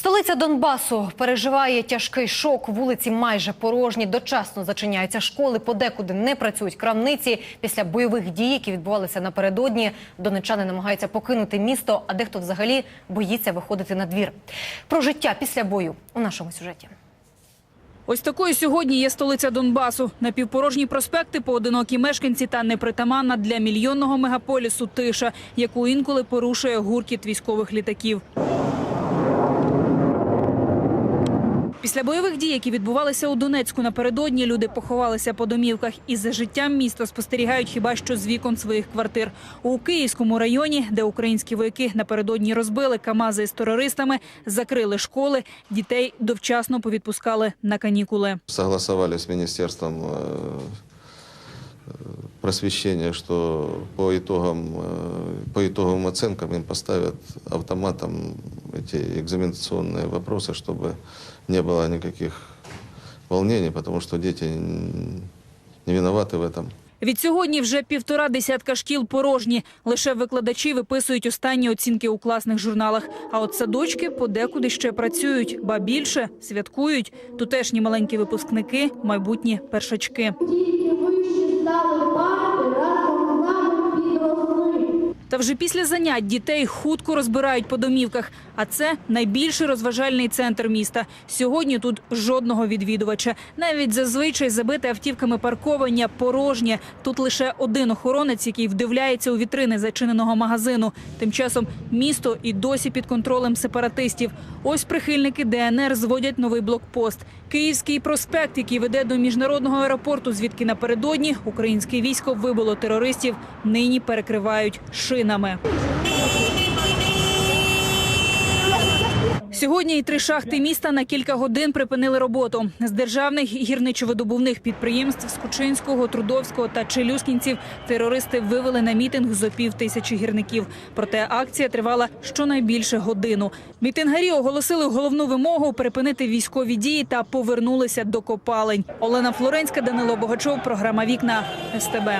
Столиця Донбасу переживає тяжкий шок. Вулиці майже порожні. Дочасно зачиняються школи. Подекуди не працюють крамниці. Після бойових дій, які відбувалися напередодні, донечани намагаються покинути місто, а дехто взагалі боїться виходити на двір. Про життя після бою у нашому сюжеті. Ось такою сьогодні є столиця Донбасу. Напівпорожні проспекти, поодинокі мешканці та непритаманна для мільйонного мегаполісу тиша, яку інколи порушує гуркіт військових літаків. Після бойових дій, які відбувалися у Донецьку напередодні, люди поховалися по домівках і за життям міста спостерігають хіба що з вікон своїх квартир. У Київському районі, де українські вояки напередодні розбили камази з терористами, закрили школи, дітей довчасно повідпускали на канікули. Согласовали с Министерством э, э, просвещения, что по итогам, э, по итоговым оценкам им поставят автоматом эти экзаменационные вопросы, чтобы не было никаких волнений, потому что дети н- не виноваты в этом. Від сьогодні вже півтора десятка шкіл порожні. Лише викладачі виписують останні оцінки у класних журналах. А от садочки подекуди ще працюють, ба більше святкують. Тутешні маленькі випускники, майбутні першачки. Тільки вищі стали та вже після занять дітей хутко розбирають по домівках. А це найбільший розважальний центр міста. Сьогодні тут жодного відвідувача. Навіть зазвичай забите автівками парковання порожнє. Тут лише один охоронець, який вдивляється у вітрини зачиненого магазину. Тим часом місто і досі під контролем сепаратистів. Ось прихильники ДНР зводять новий блокпост. Київський проспект, який веде до міжнародного аеропорту, звідки напередодні українське військо вибило терористів, нині перекривають шинами. Сьогодні і три шахти міста на кілька годин припинили роботу. З державних гірничо-видобувних підприємств з Кучинського, Трудовського та Челюскінців терористи вивели на мітинг зо пів тисячі гірників. Проте акція тривала щонайбільше годину. Мітингарі оголосили головну вимогу припинити військові дії та повернулися до копалень. Олена Флоренська, Данило Богачов, програма Вікна СТБ.